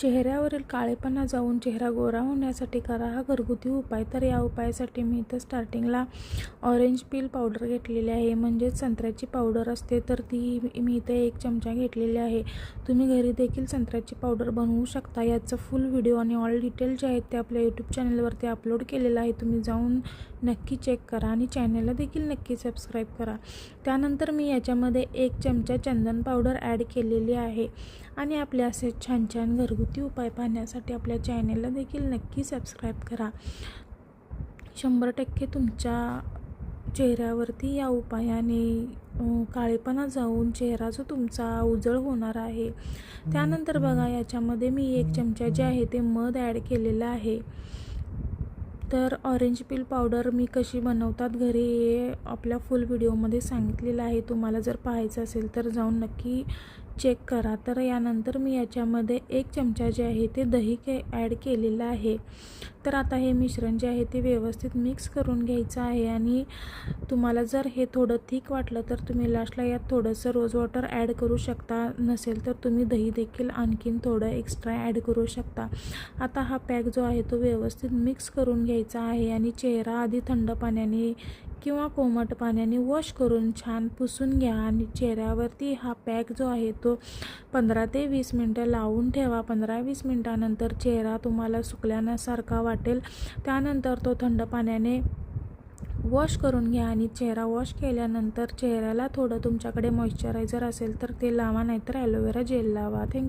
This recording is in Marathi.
चेहऱ्यावरील काळेपणा जाऊन चेहरा गोरा होण्यासाठी करा. हा घरगुती उपाय. तर या उपायासाठी मी इथं स्टार्टिंगला ऑरेंज पील पावडर घेतलेली आहे. म्हणजेच संत्र्याची पावडर असते तर ती मी इथे एक चमचा घेतलेली आहे. तुम्ही घरी देखील संत्र्याची पावडर बनवू शकता. याचं फुल व्हिडिओ आणि ऑल डिटेल जे आहेत ते आपल्या यूट्यूब चॅनलवरती अपलोड केलेलं आहे. तुम्ही जाऊन नक्की चेक करा आणि चॅनलला देखील नक्की सबस्क्राईब करा. त्यानंतर मी याच्यामध्ये एक चमचा चंदन पावडर ॲड केलेली आहे. आणि आपले असे छान छान घरगुती उपाय पाहण्यासाठी आपल्या चॅनलला देखील नक्की सबस्क्राईब करा. शंभर टक्के तुमच्या चेहऱ्यावरती या उपायाने काळेपणा जाऊन चेहरा जो तुमचा उजळ होणार आहे. त्यानंतर बघा याच्यामध्ये मी एक चमचा जे आहे ते मध ॲड केलेलं आहे. तर ऑरेंज पील पावडर मी कशी बनवतात घरी हे आपल्या फुल व्हिडिओमध्ये सांगितलेलं आहे. तुम्हाला जर पाहायचं असेल तर जाऊन नक्की चेक करा. तर यानंतर मी याच्यामध्ये एक चमचा जे आहे ते दही के ॲड केलेलं आहे. तर आता हे मिश्रण जे आहे ते व्यवस्थित मिक्स करून घ्यायचं आहे आणि तुम्हाला जर हे थोडं थिक वाटलं तर तुम्ही लास्टला यात थोडंसं रोज वॉटर ॲड करू शकता. नसेल तर तुम्ही दही देखील आणखीन थोडं एक्स्ट्रा ॲड करू शकता. आता हा पॅक जो आहे तो व्यवस्थित मिक्स करून घ्यायचा आहे आणि चेहरा आधी थंड पाण्याने किंवा कोमट पाण्याने वॉश करून छान पुसून घ्या आणि चेहऱ्यावरती हा पॅक जो आहे तो पंधरा ते वीस मिनटं लावून ठेवा. पंधरा वीस मिनटानंतर चेहरा तुम्हाला सुकल्यासारखा वाटेल. त्यानंतर तो थंड पाण्याने वॉश करून घ्या आणि चेहरा वॉश केल्यानंतर चेहऱ्याला थोडं तुमच्याकडे मॉइश्चरायझर असेल तर ते लावा नाहीतर ॲलोवेरा जेल लावा. थँक्यू